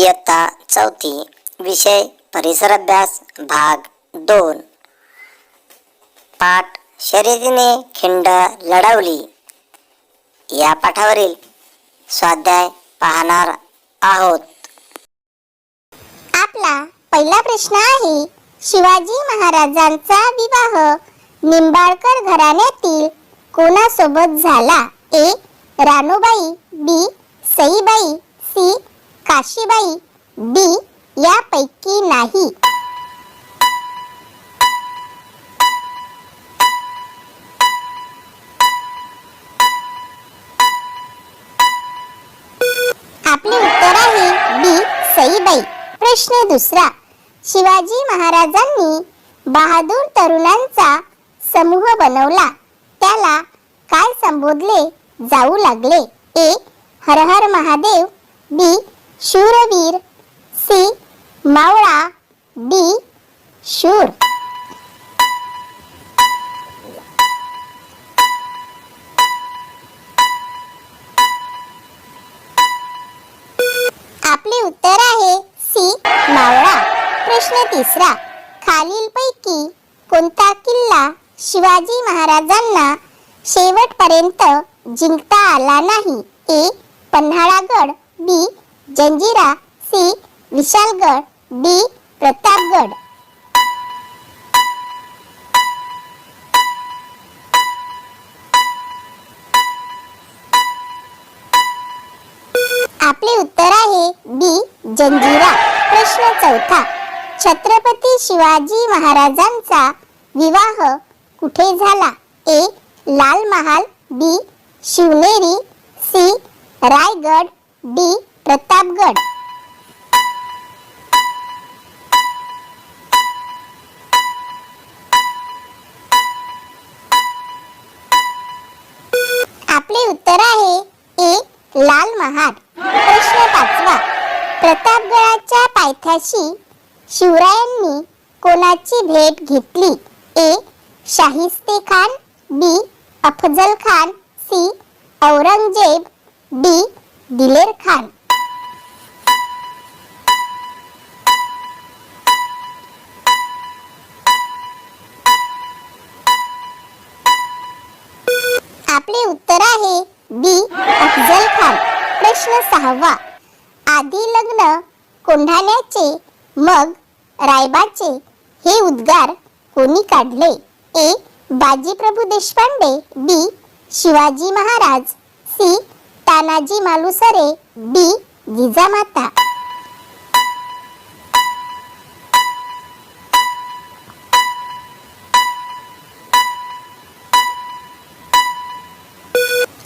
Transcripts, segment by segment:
इयत्ता चौथी विषय परिसर अभ्यास भाग दोन. पाठ शर्यतीने खिंड लढवली. या पाठावरील स्वाध्याय पाहणार आहोत. आपला पहिला प्रश्न आहे शिवाजी महाराजांचा विवाह निंबाळकर घराण्यातील कोणासोबत झाला? A. Ranubai B. Saibai C. Kashibai B यापैकी नाही. आपले उत्तर आहे बी सईबाई. प्रश्न दुसरा शिवाजी महाराजांनी बहादूर तरुणांचा समूह बनवला त्याला काय संबोधले जाऊ लागले? ए हर हर महादेव बी शूरवीर सी. मावळा डी. शूर. आपले उत्तर आहे सी. मावळा. प्रश्न तिसरा. खालीलपैकी कोणता किल्ला शिवाजी महाराजांना शेवटपर्यंत जिंकता आला नाही? A. Panhalagad B. Janjira C Vishalgad D Pratapgad. आपले उत्तर आहे बी जंजिरा. प्रश्न चौथा. छत्रपती शिवाजी महाराजांचा विवाह कुठे झाला? A Lal Mahal B Shivneri C Raigad D Pratapgad. आपले उत्तर आहे ए लाल महाल प्रश्न पाचवा. प्रतापगडाच्या पायथ्याशी शिवरायांनी कोणाची भेट घेतली? A Shaista Khan B Afzal Khan C Aurangzeb D Diler Khan. आपले उत्तर आहे बी अफजल खान. प्रश्न सहावा. आधी लग्न कोंढाण्याचे मग रायबाचे हे उद्गार कोणी काढले? A Bajiprabhu Deshpande B Shivaji Maharaj C Tanaji Malusare B Jijamata.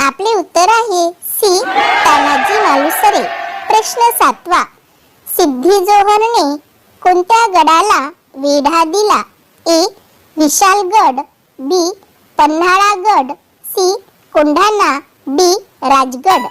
आपले उत्तर आहे सी. तानाजी मालुसरे प्रश्न सातवा. सिद्धी जोहरने कोणत्या गडाला वेढा दिला? A. Vishalgad B. Panhalagad C. Kondhana D. Rajgad.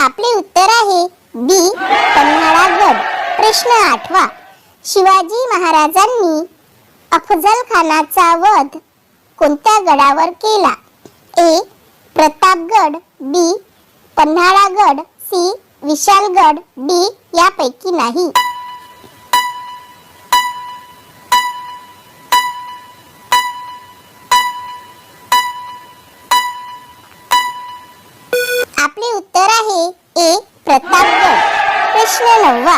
आपले उत्तर आहे बी पन्हाळागड प्रश्न आठवा. शिवाजी महाराजांनी अफजल खानाचा वध कोणत्या गडावर केला? A Pratapgad B Panhalagad C Vishalgad D यापैकी नाही. प्रश्न नववा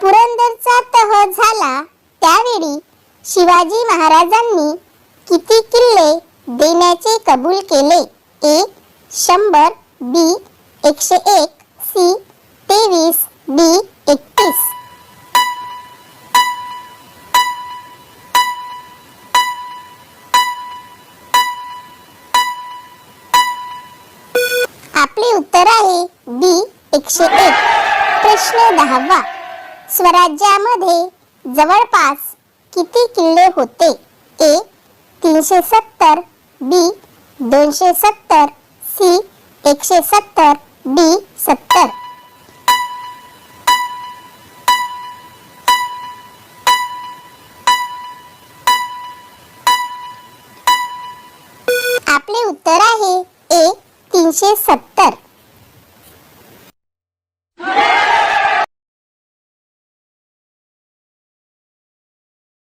पुरंदरचा तह झाला. त्यावेळी शिवाजी महाराजांनी किती किल्ले देण्याचे कबूल केले? ए शंभर बी एकशे एक सी तेवीस डी एकतीस. आपले उत्तर आहे बी एकशे एक. प्रश्न दहावा. स्वराज्यामध्ये जवळपास किती किल्ले होते? ए तीनशे सत्तर बी दोनशे सत्तर सी एकशे सत्तर डी सत्तर. आपले उत्तर आहे ए तीनशे सत्तर